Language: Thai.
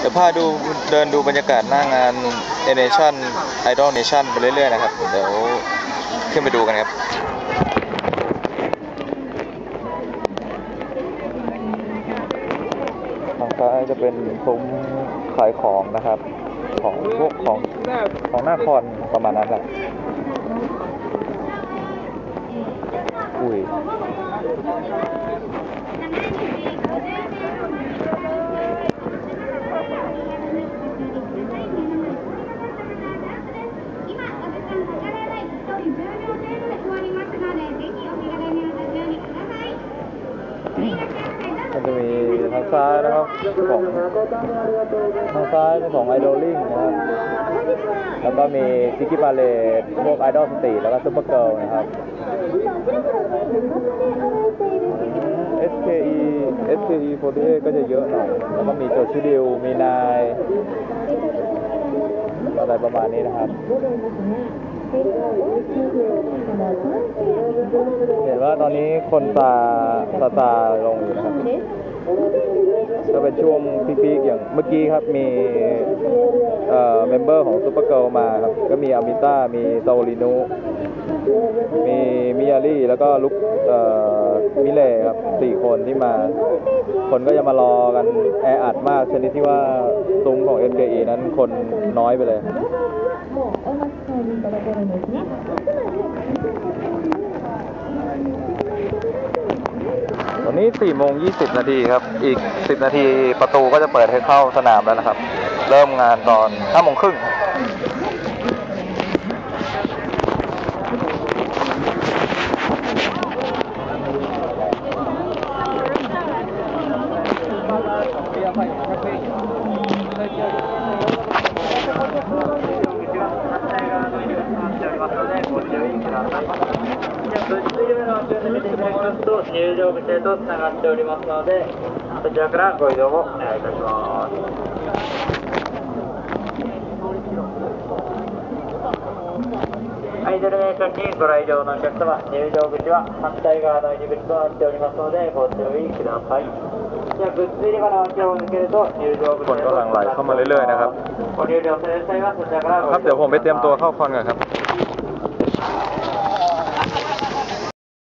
เดี๋ยวพาดูเดินดูบรรยากาศหน้างาน a Nation Idol Nation ไปเรื่อยๆนะครับ เดี๋ยวขึ้นไปดูกันครับทางซ้ายจะเป็นซุ้มขายของนะครับ ของพวกของของหน้าคอนประมาณนั้นแหละอุ้ยางซ้ายนะครับของทางซ้ายเป็นของไอดอลลิงนะครับ แล้วก็มีซิกกี้บาเลตพวกไอดอลสตรีแล้วก็ซุปเปอร์เกิร์ลนะครับ SKE SKE 48ก็จะเยอะหน่อย แล้วก็มีโจชิดิว มีนายอะไรประมาณนี้นะครับ เห็นว่าตอนนี้คนซาซาซาลงอยู่นะครับ ก็เป็นช่วงพีคๆอย่างเมื่อกี้ครับมีเอ่อเมมเบอร์ของซูเปอร์เกิลมาครับ ก็มีอามิต้ามีโซลินุมีมิยารี่แล้วก็ลุกเอ่อมิเล่ครับสี่คนที่มา คนก็จะมารอกันแออัดมากชนิดที่ว่าซุ้มของ FKE นั้นคนน้อยไปเลย นี้4โมง20 นาทีครับ อีก 10 นาทีประตูก็จะเปิดให้เข้าสนามแล้วนะครับ เริ่มงานตอน5โมงครึ่ง 入場口へとつながっておりますので、そちらからご移動をお願いいたします。アイドルネーションにご来場のお客様、入場口は反対側の入り口となっておりますので、ご注意ください。では、グッズ入り場の脇を抜けると入場口へとคนกำลังไหลเข้ามาเรื่อยๆนะครับ ご入場される際はそちらからご ครับ เดี๋ยวผมไปเตรียมตัวเข้าคอนก่อนครับ